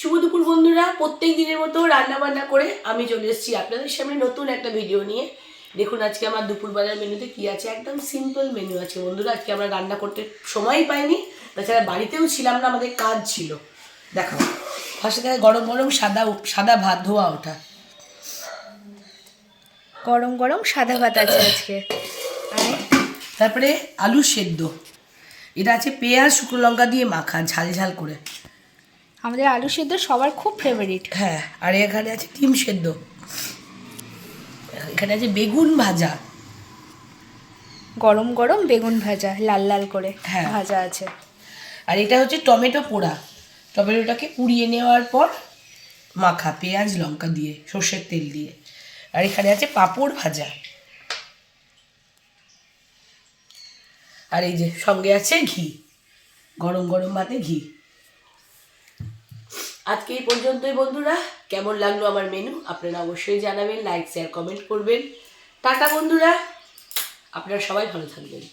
শুভ দুপুর বন্ধুরা প্রত্যেক দিনের মতো রান্না বান্না করে আমি চলে এসেছি আপনাদের সামনে নতুন একটা ভিডিও নিয়ে। দেখুন আজকে আমার দুপুরবেলার মেনুতে কি আছে? একদম সিম্পল মেনু আছে বন্ধুরা। আজকে আমরা রান্না করতে সময় পাইনি। তাছাড়া বাড়িতেও ছিলাম না আমাদের কাজ ছিল। দেখো ফার্স্টে দেখে গরম গরম সাদা সাদা ভাত ধোয়া ওঠা গরম গরম সাদা ভাত আছে আজকে। তারপরে আলু সেদ্ধ। এটা আছে পেঁয়াজ শুকনো লঙ্কা দিয়ে মাখা ঝাল ঝাল করে। আমাদের আলু সেদ্ধ সবার খুব ফেভারিট হ্যাঁ আর এখানে আছে ডিম সেদ্ধ। এখানে আছে বেগুন ভাজা। গরম গরম বেগুন ভাজা লাল লাল করে হ্যাঁ। ভাজা আছে। আর এটা হচ্ছে টমেটো পোড়া। টমেটোটাকে পুড়িয়ে নেওয়ার পর মাখা পেঁয়াজ লঙ্কা দিয়ে সর্ষের তেল দিয়ে। আর এখানে আছে পাঁপড় ভাজা। আর এই যে সঙ্গে আছে ঘি গরম গরম ভাতে ঘি। আজকে এই পর্যন্তই বন্ধুরা। কেমন লাগল আমার মেনু আপনারা অবশ্যই জানাবেন লাইক শেয়ার কমেন্ট করবেন। টাটা বন্ধুরা। আপনারা সবাই ভালো থাকবেন।